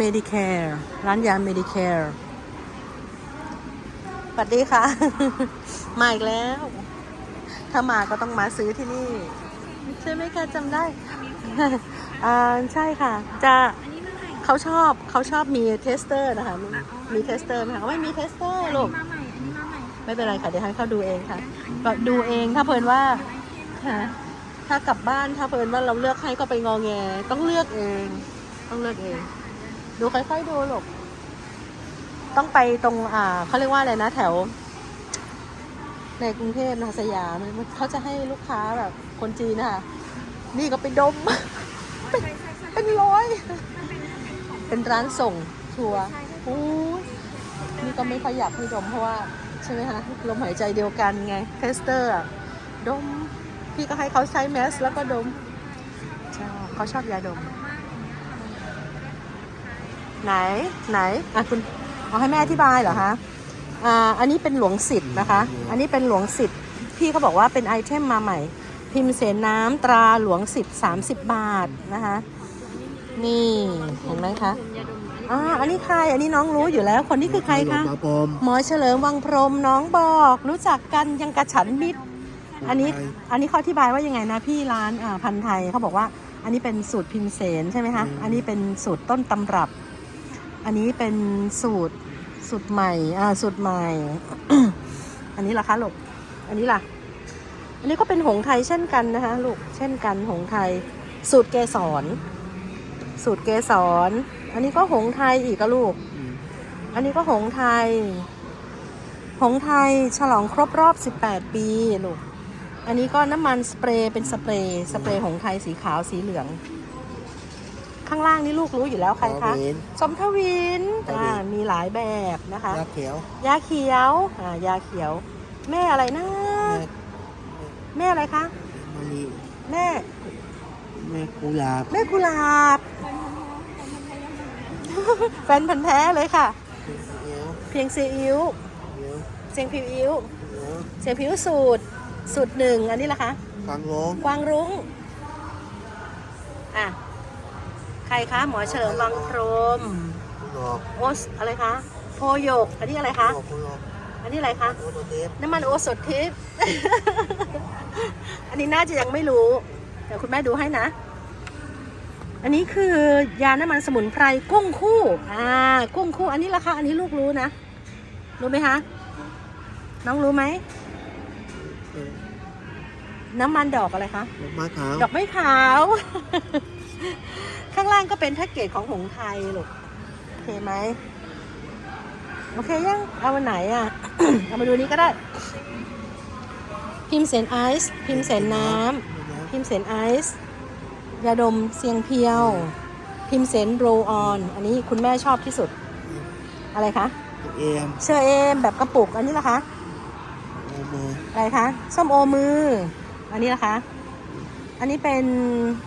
Medicare ร้านยา Medicare สวัสดีค่ะ มาอีกแล้ว ถ้ามาก็ต้องมาซื้อที่นี่ ใช่ไหมคะจำได้อ่าใช่ค่ะ จะเขาชอบเขาชอบมีเทสเตอร์นะคะ มีมีเทสเตอร์ไหมคะไม่มีเทสเตอร์ลูกมาใหม่อันนี้มาใหม่ค่ะไม่เป็นไรค่ะ เดี๋ยวให้เขาดูเองค่ะก็ดูเองถ้าเพลินว่าฮะถ้ากลับบ้านถ้าเพลินว่าเราเลือกให้ก็ไปงอแง ต้องเลือกเอง ต้องเลือกเอง ดูค่อย ๆ ดูหลบต้องไปตรงอ่าเขาเรียกว่าอะไรนะแถว ในกรุงเทพนะสยามเขาจะให้ลูกค้าแบบคนจีนนะคะนี่ก็ไปดม เป็นเป็นร้อย เป็นร้านส่งทัวร์โอ้นี่ก็ไม่ค่อยอยากให้ดมเพราะว่าใช่ไหมคะลมหายใจเดียวกันไงเทสเตอร์อะดม พี่ก็ให้เขาใช้แมสแล้วก็ดมชอบเขาชอบยาดม ไหนไหนอะคุณเอาให้แม่อธิบายเหรอคะอ่าอันนี้เป็นหลวงสิทธิ์นะคะ อันนี้เป็นหลวงสิทธิ์พี่เขาบอกว่าเป็นไอเทมมาใหม่ พิมพ์เสนน้ำตราหลวงสิทธิ์30บาทนะคะ นี่เห็นไหมคะอ่าอันนี้ใครอันนี้น้องรู้อยู่แล้ว คนนี้คือใครคะปลาปมหมอเฉลิมวังพรหมน้องบอก รู้จักกันยังกระฉันมิตร อันนี้อันนี้เขาอธิบายว่ายังไงนะพี่ร้านอ่าพันธุ์ไทยเขาบอกว่า อันนี้เป็นสูตรพิมเสนใช่ไหมคะอันนี้เป็นสูตรต้นตำรับ อันนี้เป็นสูตรสูตรใหม่ อ่า สูตรใหม่ อันนี้ล่ะคะลูก อันนี้ล่ะ อันนี้ก็เป็นหงส์ไทยเช่นกันนะคะลูก เช่นกันหงส์ไทย สูตรเกสร สูตรเกสร อันนี้ก็หงส์ไทยอีกอะลูก อันนี้ก็หงส์ไทย หงส์ไทยฉลองครบรอบ 18 ปีลูก อันนี้ก็น้ำมันสเปรย์เป็นสเปรย์สเปรย์หงส์ไทยสีขาวสีเหลือง ข้างล่างนี่ลูกรู้อยู่แล้วใครคะเวนสมทวินทวินอ่ามีหลายแบบนะคะ ยาเขียว ยาเขียวอ่ายาเขียว แม่อะไรนะ แม่แม่อะไรคะมะลิแม่ แม่กุหลาบ แม่กุหลาบ แฟนพันธ์แท้เลยค่ะเขียวเพียงซีอิ๊วเขียวเสียงผิวอิ๊วเขียวเสียงผิวสูตร สูตรหนึ่งอันนี้ล่ะคะฟังลมกวางรุ้งอะ ใครคะหมอเฉลิมวังพรหมกุหลาบโอสอะไรคะโพหยก อันนี้อะไรคะกุหลาบอันนี้อะไรคะ โอโตเทปน้ำมันโอสถทิพย์ อันนี้น่าจะยังไม่รู้ เดี๋ยวคุณแม่ดูให้นะ อันนี้คือยาน้ำมันสมุนไพรกุ้งคู่ อ่า กุ้งคู่ อันนี้ราคาอันนี้ลูกรู้นะ รู้ไหมคะ น้องรู้ไหม น้ำมันดอกอะไรคะ ดอกไม้ขาว ดอกไม้ขาวข้าง ล่างก็เป็นแพ็กเกจของหงส์ไทยลูกโอเคไหมโอเคยังเอาวันไหนอะ เอามาดูนี้ก็ได้ พิมพ์เสนไอซ์พิมพ์เสนน้ำพิมพ์เสนไอซ์ยาดมเสียงเพียว พิมพ์เสนโรลออน อันนี้คุณแม่ชอบที่สุด อะไรคะเอ็มเชอเอมแบบกระปุกอันนี้ล่ะคะโอโมอะไรคะส้มโอมือ อันนี้นะคะ อันนี้เป็น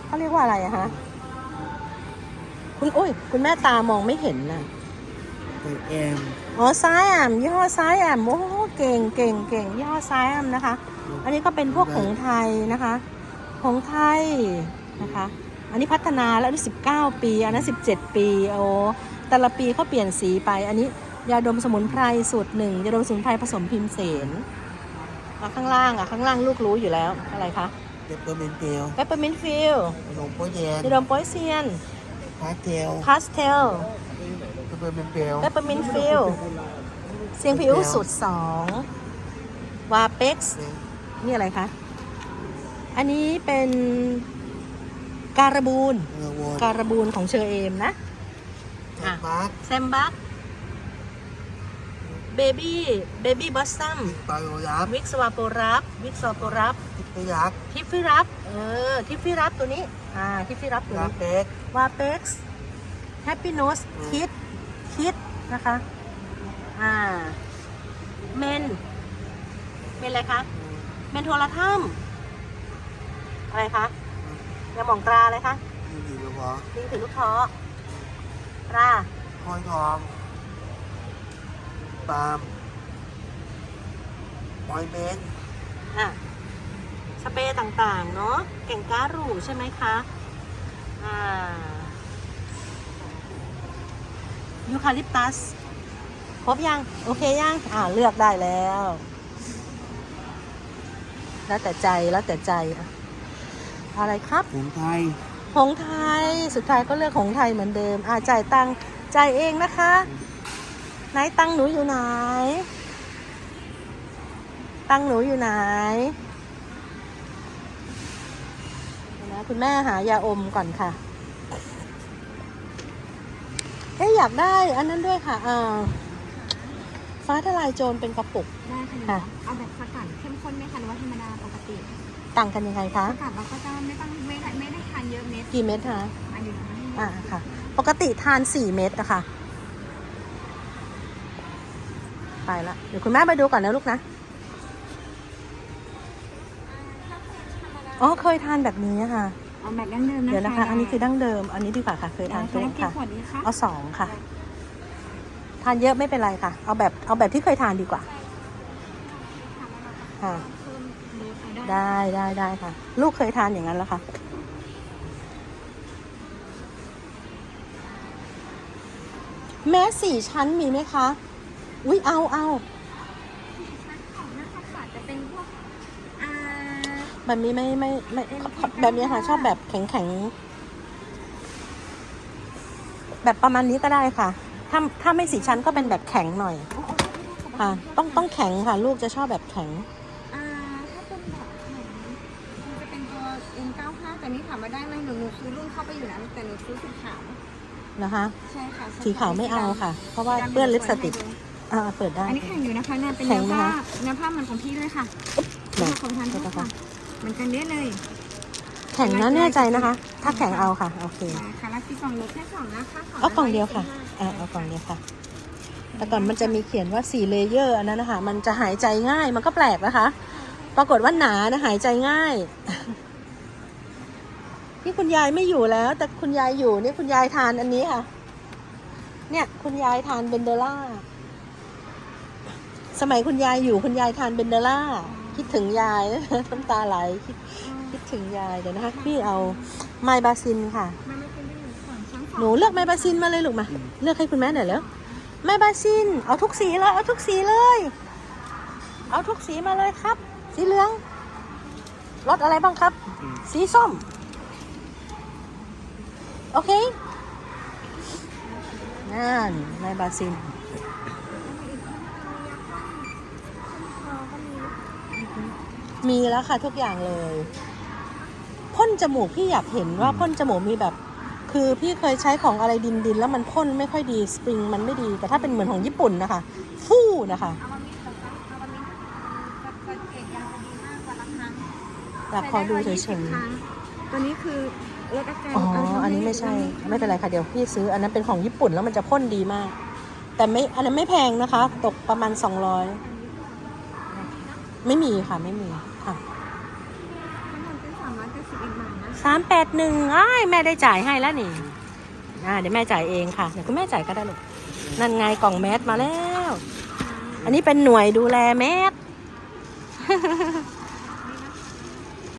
เขาเรียกว่าอะไรอะคะ คุณอุ้ย คุณแม่ตามองไม่เห็นนะเอ็มอ๋อซ้ายแอมยี่ห้อซ้ายแอมโอ้โหเก่งเก่งเก่งยี่ห้อซ้ายแอมนะคะ อันนี้ก็เป็นพวกของไทยนะคะของไทยนะคะ อันนี้พัฒนาแล้วอันนี้19ปี อันนั้น17ปีโอ้แต่ละปีเขาเปลี่ยนสีไป อันนี้ยาดมสมุนไพรสูตรหนึ่งยาดมสมุนไพรผสมพิมพ์เสนอะข้างล่างอะข้างล่างลูกรู้อยู่แล้วอะไรคะเปปเปอร์เมนเทลเปปเปอร์มินฟิลขนมโปแยนยาดมโปอยเซียน พาสเทลพาสเทลเปปเปอร์เมนเทลเปปเปอร์มินฟิลเสียงผิวสูตรสองวาเป็กซ์นี่อะไรคะ อันนี้เป็นการบูนเออวอนการบูนของเชอเอมนะอะมาร์คแซมบักเบบี้เบบี้บอสซัมปาโรยับวิกสวาโปรับวิกสวาโปรับทิ พยักษ์ทิฟฟี่รับ เออ ทิฟฟี่รับตัวนี้ อ่า ทิฟฟี่รับตัวลานี้เป็กวาเป็กซ์แฮปปี้โนสคิด คิดนะคะ อ่า เมน เมนอะไรคะ เมนโทรทัมอะไรคะยาหมองตราอะไรคะมีดีหรือวะลิงถือลูกท้อตราคอยทองปาล์มปอยเมนอะ สเปรย์ต่างๆ เนาะเก่งการูใช่ไหมคะอ่ายูคาลิปตัสครบยัง โอเคยังอ่าเลือกได้แล้ว แล้วแต่ใจแล้วแต่ใจอะอะไรครับ ผงไทยหงไทยสุดท้ายก็เลือกหงไทยเหมือนเดิม อ่าจ่ายตังค์จ่ายเองนะคะไหนตังค์หนูอยู่ไหน ตังค์หนูอยู่ไหนเดี๋ยวนะ คุณแม่หายาอมก่อนค่ะ เอ๊ะอยากได้อันนั้นด้วยค่ะอ่าฟ้าทลายโจรเป็นกระปุก ได้ค่ะค่ะ เอาแบบสกัดเข้มข้นไหมคะหรือว่าธรรมดาปกติต่างกันยังไงคะ สกัดเราก็จะไม่ต้องไม่ได้ไม่ได้ทานเยอะเม็ดกี่เม็ดคะ อันนี้นะอ่าค่ะ ปกติทานสี่เม็ดอะค่ะ ไปละ เดี๋ยวคุณแม่ไปดูก่อนนะลูกนะ อ๋อเคยทานแบบนี้อะค่ะ เอาแบบดั้งเดิมนะคะเดี๋ยวนะคะ อันนี้คือดั้งเดิม อันนี้ดีกว่าค่ะ เคยทานตัตัววกี่ค่ะขวดนี้คะเอาสองค่ะ ทานเยอะไม่เป็นไรค่ะ เอาแบบเอาแบบที่เคยทานดีกว่า ค่ะเพิ่มเบอร์ไปได้ได้ได้ได้ค่ะ ลูกเคยทานอย่างนั้นแล้วค่ะแม้สี่ชั้นมีไหมคะ อุ๊ยเอาเอา ชั้นของหน้าสกัดจะเป็นพวกอ่า แบบนี้ไม่ไม่ไม่แบบนี้ค่ะ ชอบแบบแข็งแข็งแบบประมาณนี้ก็ได้ค่ะ ถ้าถ้าไม่สี่ชั้นก็เป็นแบบแข็งหน่อยโอ้โหค่ะ ต้องต้องแข็งค่ะ ลูกจะชอบแบบแข็งอ่าถ้าเป็นแบบไหนมันจะเป็นตัว N95 แต่นี่ถามว่าได้ไหมหนูหนูซื้อรุ่นเข้าไปอยู่นะแต่หนูซื้อสีขาวนะคะ ใช่ค่ะสีขาวไม่เอาค่ะ เพราะว่าเปื้อนลิปสติกอ่าเปิดได้ อันนี้แข็งอยู่นะคะเนี่ยเป็นแข็เนื้งอไหมผ้าคะเนื้อผ้าเหมือนของพี่เลยค่ะไหนของทันเดี๋ยวทุกนะค่ะคะเห มือนกันเด้เลยแข็งนะแน่ใจนะคะ ถ้าแข็งเอาค่ะ โอเคค่ะแล้วที่กล่องลดแค่สองนะคะเอากล่องเดียวค่ะอ่าเอากล่องเดียวค่ะ แต่ก่อนมันจะมีเขียนว่าสี่เลเยอร์อันนั้นนะคะ มันจะหายใจง่าย มันก็แปลกนะคะ ปรากฏว่าหนานะหายใจง่าย นี่คุณยายไม่อยู่แล้ว แต่คุณยายอยู่นี่คุณยายทานอันนี้ค่ะ เนี่ย คุณยายทานเบนเดล่า สมัยคุณยายอยู่คุณยายทานเบนเดล่า คิดถึงยายน้ำตาไหลคิดคิดถึงยายเดี๋ยวนะคะพี่เอาไมบาซินค่ะมันไม่เป็นได้หนูสองชั้นสองหนูเลือกไมบาซินมาเลยลูกมา เลือกให้คุณแม่หน่อยแล้วไมบาซิน เอาทุกสีเลยเอาทุกสีเลย เอาทุกสีมาเลยครับ สีเหลืองรสอะไรบ้างครับ สีส้ม โอเคนั่นไมบาซิน มีแล้วค่ะทุกอย่างเลยพ่นจมูกพี่อยากเห็นว่าพ่นจมูกมีแบบ คือพี่เคยใช้ของอะไรดินดินๆแล้วมันพ่นไม่ค่อยดีสปริงมันไม่ดีแต่ถ้าเป็นเหมือนของญี่ปุ่นนะคะ ฟู่นะคะเอาวันนี้แต่เอาวันนี้จะสังเกตยังจะดีมากกว่าละครั้งอยากขอดูเฉใช้ยได้ร้อยี่สิบครั้งตัวนี้คือลดอาการๆอ๋ออันนี้ไม่ใช่ ไม่เป็นไรค่ะเดี๋ยวพี่ซื้ออันนั้นเป็นของญี่ปุ่นแล้วมันจะพ่นดีมาก แต่ไม่อันนั้นไม่แพงนะคะ ตกประมาณ200ไม่มีค่ะไม่มี สามแปดหนึ่งอ้ายแม่ได้จ่ายให้แล้วนี่อ่าเดี๋ยวแม่จ่ายเองค่ะเดี๋ยวคุณแม่จ่ายก็ได้ลูกนั่นไงกล่องแมสมาแล้ว อันนี้เป็นหน่วยดูแลแมส